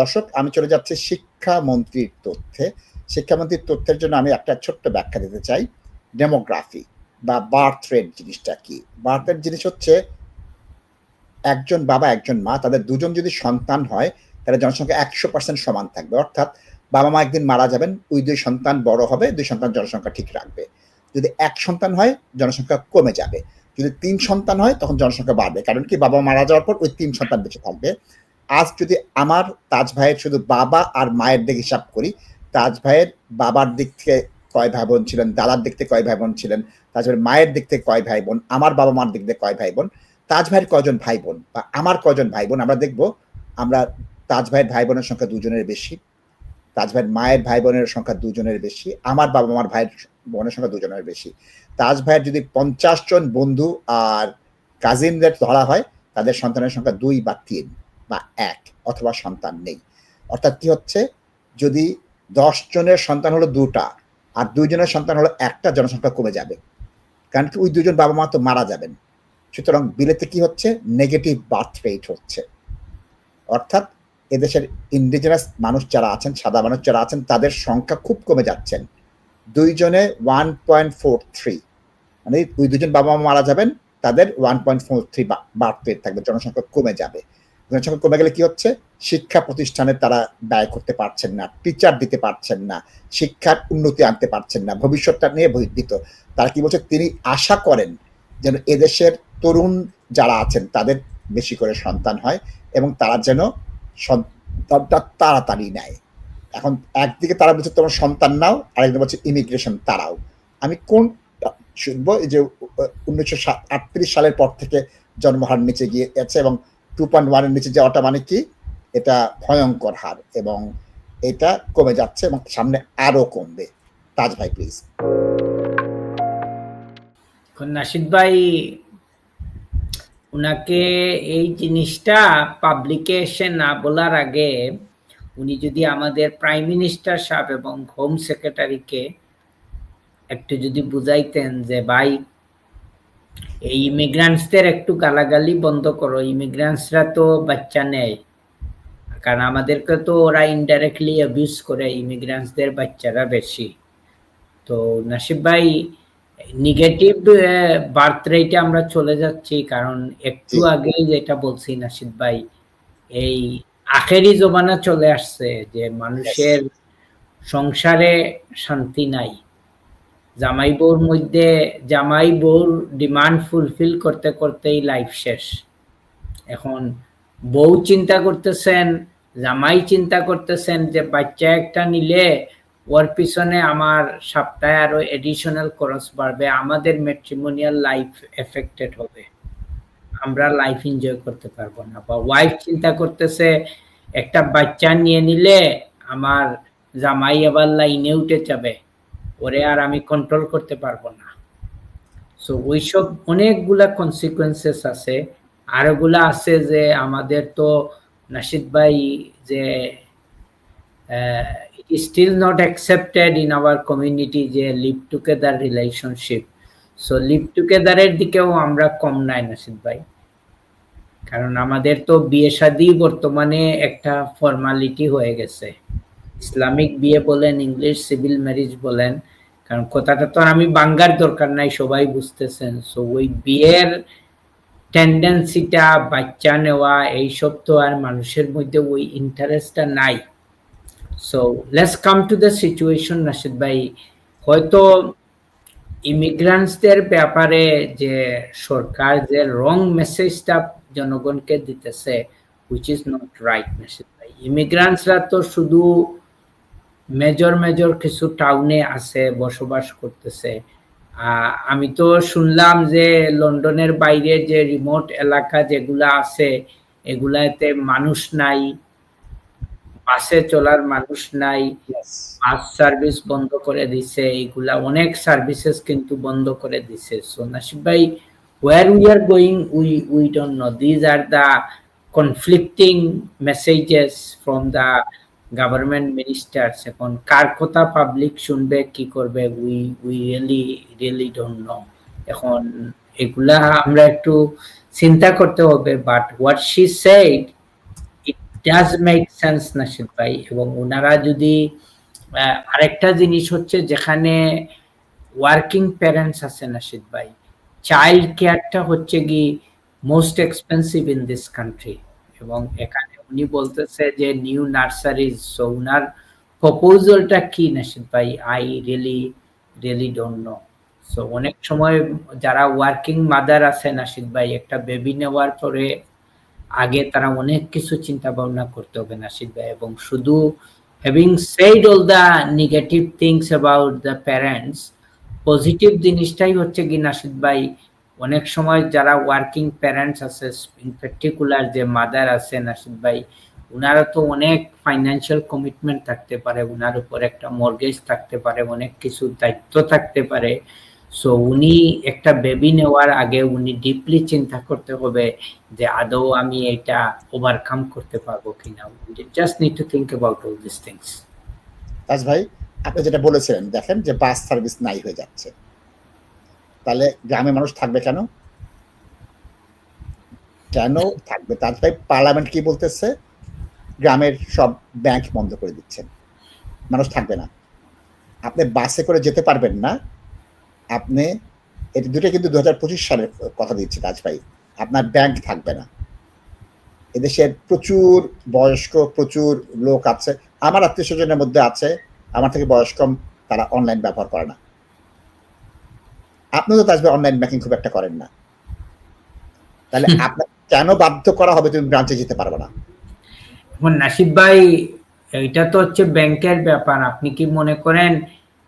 দর্শক, আমি চলে যাচ্ছি শিক্ষামন্ত্রীর তথ্যে। শিক্ষামন্ত্রীর তথ্যের জন্য আমি একটা ছোট্ট ব্যাখ্যা দিতে চাই। ডেমোগ্রাফি বা বার্থ রেট জিনিসটা কি? বার্থ রেট জিনিস হচ্ছে একজন বাবা, একজন মা, তাদের দুজন যদি সন্তান হয়, তাহলে জনসংখ্যা একশো পার্সেন্ট সমান থাকবে। অর্থাৎ বাবা মা একদিন মারা যাবেন, ওই দুই সন্তান বড় হবে, দুই সন্তান জনসংখ্যা ঠিক রাখবে। যদি এক সন্তান হয়, জনসংখ্যা কমে যাবে। যদি তিন সন্তান হয়, তখন জনসংখ্যা বাড়বে। কারণ কি? বাবা মারা যাওয়ার পর ওই তিন সন্তান বেঁচে থাকবে। আজ যদি আমার তাজ ভাইয়ের শুধু বাবা আর মায়ের দিক হিসাব করি, তাজ ভাইয়ের বাবার দিক থেকে কয় ভাই বোন ছিলেন, দাদার দিক থেকে কয় ভাই বোন ছিলেন, তাজ ভাইয়ের মায়ের দিক থেকে কয় ভাই বোন আমার বাবা মার দিক থেকে কয় ভাই বোন তাজ ভাইয়ের কজন ভাই বোন বা আমার কজন ভাই বোন আমরা দেখব, আমরা তাজ ভাইয়ের ভাই বোনের সংখ্যা দুজনের বেশি, তাজ ভাইয়ের মায়ের ভাই বোনের সংখ্যা দুজনের বেশি, আমার বাবা মার ভাইয়ের বোনের সংখ্যা দুজনের বেশি। তাজ ভাইয়ের যদি পঞ্চাশ জন বন্ধু আর কাজিনদের ধরা হয়, তাদের সন্তানের সংখ্যা দুই বা তিন। বা এক অথবা সন্তান নেই। অর্থাৎ কি হচ্ছে? যদি দশ জনের সন্তান হলো দুটা, আর দুইজনের সন্তান হলো একটা, জনসংখ্যা কমে যাবে। কারণ কি ওই দুজন বাবা মা তো মারা যাবেন। সুতরাং বিলেতে কি হচ্ছে? নেগেটিভ বার্থ রেট হচ্ছে। অর্থাৎ এদেশের ইন্ডিজিনাস মানুষ যারা আছেন, সাদা মানুষ যারা আছেন, তাদের সংখ্যা খুব কমে যাচ্ছেন। দুইজনে ওয়ান পয়েন্ট ফোর থ্রি মানে ওই দুজন বাবা মা মারা যাবেন, তাদের one point four three rate থাকবে, জনসংখ্যা কমে যাবে। জনসংখ্যা কমে গেলে কি হচ্ছে? শিক্ষা প্রতিষ্ঠানে তারা ব্যয় করতে পারছেন না টিচার দিতে পারছেন না, শিক্ষার উন্নতি আনতে পারছেন না, ভবিষ্যৎটা নিয়ে ভীত। তারা কি বলছে? তিনি আশা করেন যেন এদেশের তরুণ যারা আছেন তাদের বেশি করে সন্তান হয় এবং তারা যেন সন্তানটা তাড়াতাড়ি নেয়। এখন একদিকে তারা বলছে, তোমার সন্তান নাও। আরেকদিকে বলছে, ইমিগ্রেশন তারাও আমি কোন শুনব? যে উনিশশো আটত্রিশ সালের পর থেকে জন্মহার নিচে গিয়ে গেছে এবং টু পয়েন্ট ওয়ানের নিচে যাওয়াটা মানে কি? এটা ভয়ঙ্কর হার এবং এটা কমে যাচ্ছে এবং সামনে আরও কমবে। তাজ ভাই প্লিজ নাসিদ ভাই, উনাকে এই জিনিসটা পাবলিকে এসে না বলার আগে উনি যদি আমাদের প্রাইম মিনিস্টার সাহেব এবং হোম সেক্রেটারিকে একটু যদি বুঝাইতেন যে, ভাই এই ইমিগ্রান্টসদের একটু গালাগালি বন্ধ করো। ইমিগ্রান্টসরা তো বাচ্চা নেয় কারণ আমাদেরকে তো ওরা ইনডাইরেক্টলি অ্যাবিউজ করে ইমিগ্রান্টসদের বাচ্চারা বেশি। তো নাসিব ভাই নেগেটিভ বার্থ রেটে আমরা চলে যাচ্ছি কারণ একটু আগে যেটা বলছি নাসিদ ভাই এই আখেরি জমানা চলে আসছে যে মানুষের সংসারে শান্তি নাই। জামাই বউর মধ্যে জামাই বউর ডিমান্ড ফুলফিল করতে করতেই লাইফ শেষ। এখন বউ চিন্তা করতেছেন, জামাই চিন্তা করতেছেন যে বাচ্চা একটা নিলে ওর পিছনে আমার সপ্তাহে আরও এডিশনাল খরচ বাড়বে, আমাদের ম্যাট্রিমোনিয়াল লাইফ এফেক্টেড হবে। আমরা লাইফ এনজয় করতে পারব না। বা ওয়াইফ চিন্তা করতেছে, একটা বাচ্চা নিয়ে নিলে আমার জামাই আবার লাইনে উঠে যাবে। ওরে আর আমি কন্ট্রোল করতে পারব না। সো ওইসব অনেকগুলা কনসিকুয়েন্সেস আছে। আর ওগুলা আছে যে আমাদের তো নাসিদ ভাই যে it is still not accepted in our community যে live together relationship so live টুগেদারের দিকেও আমরা কম নাই নাসিদ ভাই। কারণ আমাদের তো বিয়ে শাদী বর্তমানে একটা ফর্মালিটি হয়ে গেছে। ইসলামিক বিয়ে বলেন, ইংলিশ সিভিল ম্যারেজ বলেন, কারণ কথাটা তো আমি বাঙ্গার দরকার নাই, সবাই বুঝতেছেন। সো ওই বিয়ের টেন্ডেন্সিটা বাচ্চা নেওয়া, এইসব তো আর মানুষের মধ্যে ওই ইন্টারেস্টটা নাই। So let's come to the situation Nasid ভাই। হয়তো ইমিগ্রান্টসদের ব্যাপারে যে সরকার যে রং মেসেজটা জনগণকে দিতেছে which is not right message ভাই। ইমিগ্রান্টসরা তো শুধু মেজর মেজর কিছু টাউনে আছে বসবাস করতেছে। আমি তো শুনলাম যে লন্ডনের বাইরে যে রিমোট এলাকা যেগুলা আছে এগুলাতে মানুষ নাই বাসে চলার মানুষ নাই বাস সার্ভিস বন্ধ করে দিছে এগুলা অনেক সার্ভিসেস কিন্তু বন্ধ করে দিছে। সো নাসিব ভাই where we are going we we don't know. These are the conflicting messages from the government ministers এখন কার কথা পাবলিক শুনবে, কি করবে we we really really don't know এখন এগুলা আমরা একটু চিন্তা করতে হবে but what she said it does make sense Nasid ভাই, এবং ওনারা যদি আরেকটা জিনিস হচ্ছে যেখানে ওয়ার্কিং প্যারেন্টস আছে নাসিদ ভাই চাইল্ড কেয়ারটা হচ্ছে কি most expensive in this country এবং এখানে উনি বলতেছে যে নিউ নার্সারিজ সো উনার প্রপোজালটা কি নাসিদ ভাই? I really really don't know so অনেক সময় যারা ওয়ার্কিং মাদার আছে নাসিদ ভাই, একটা বেবি নেওয়ার পরে আগে তারা অনেক কিছু চিন্তা ভাবনা করতে হবে নাসিদ ভাই এবং শুধু having said all the negative things about the parents positive জিনিসটাই হচ্ছে কি নাসিদ ভাই অনেক সময় যারা ওয়ার্কিং প্যারেন্টস আছে ইন পার্টিকুলার যে মাদার আছে, নাসিদ ভাই উনারা তো অনেক ফাইন্যান্সিয়াল কমিটমেন্ট থাকতে পারে, উনার উপর একটা মর্গেজ থাকতে পারে, অনেক কিছু দায়িত্ব থাকতে পারে। সো উনি একটা বেবি নেওয়ার আগে উনি ডিপলি চিন্তা করতে হবে যে আদৌ আমি এটা ওভারকাম করতে পারব কিনা। Just need to think about all this things Taj ভাই, আপনি যেটা বলেছিলেন, দেখেন যে বাস সার্ভিস নাই হয়ে যাচ্ছে। তাহলে গ্রামে মানুষ থাকবে কেন? কেন থাকবে? তাজ ভাই পার্লামেন্ট কি বলতেছে? গ্রামের সব ব্যাংক বন্ধ করে দিচ্ছেন মানুষ থাকবে না। আপনি বাসে করে যেতে পারবেন না। আপনি, এটা দুটো কিন্তু দু হাজার পঁচিশ সালের কথা দিচ্ছি তাজ ভাই আপনার ব্যাংক থাকবে না। এদেশের প্রচুর বয়স্ক, প্রচুর লোক আছে। আমার আত্মীয় স্বজনের মধ্যে আছে। আমার থেকে বয়স কম তারা অনলাইন ব্যবহার করে না। আপনি তো তাজবে অনলাইন ব্যাংকিং খুব একটা করেন না। তাহলে হুম। আপনার কেন বাধ্য করা হবে তুমি ব্রাঞ্চে যেতে পারবে না? এখন নাসিব ভাই এটা তো হচ্ছে ব্যাংকের ব্যাপার। আপনি কি মনে করেন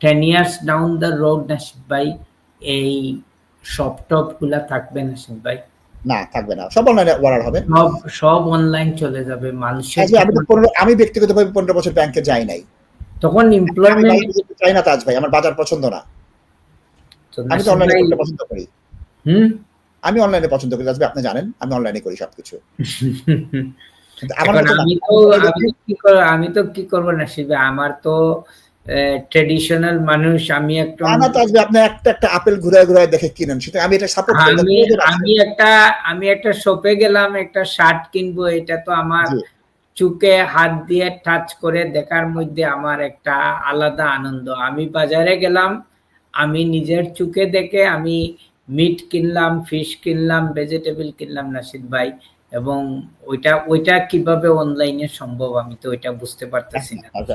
ten years down the road Nasib ভাই এই শপ টপগুলা থাকবে নাসিব ভাই? না থাকবে না। সব অনলাইনে অর্ডার হবে। সব সব অনলাইন চলে যাবে। মানুষের তাজবে আমি তো আমি ব্যক্তিগতভাবে পনেরো বছর ব্যাংকে যাই নাই। তখন এমপ্লয়মেন্ট চাই না তাজ ভাই আমার বাজার পছন্দ না। আমি তো অনলাইনে করতে পছন্দ করি। হুম? আমি অনলাইনে পছন্দ করি আপনি জানেন আমি অনলাইনে করি সবকিছু। আমি তো কি করব না শিবে? আমার তো ট্রেডিশনাল মানুষ আমি একটা না আপনি একটা একটা আপেল ঘুরায় ঘুরায় দেখে কিনেন সেটা আমি এটা সাপোর্ট করি আমি একটা আমি একটা শপে গেলাম একটা শার্ট কিনবো এটা তো আমার। চুকে হাত দিয়ে টাচ করে দেখার মধ্যে আমার একটা আলাদা আনন্দ। আমি বাজারে গেলাম আমি নিজের চুকে দেখে আমি মিট কিনলাম ফিশ কিনলাম ভেজিটেবল কিনলাম নাসিদ ভাই। এবং ওইটা ওইটা কীভাবে অনলাইনে সম্ভব আমি তো ওইটা বুঝতে পারতেছি না। আচ্ছা,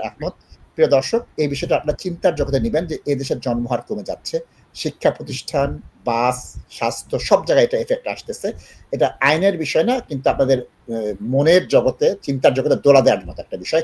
প্রিয় দর্শক এই বিষয়টা আপনার চিন্তার জগতে নেবেন যে এই দেশের জন্মহার কমে যাচ্ছে। শিক্ষা প্রতিষ্ঠান বাস স্বাস্থ্য সব জায়গায় এটা এফেক্ট আসতেছে। এটা আইনের বিষয় না কিন্তু আপনাদের মনের জগতে চিন্তার জগতে দোলা দেওয়ার মতো একটা বিষয়।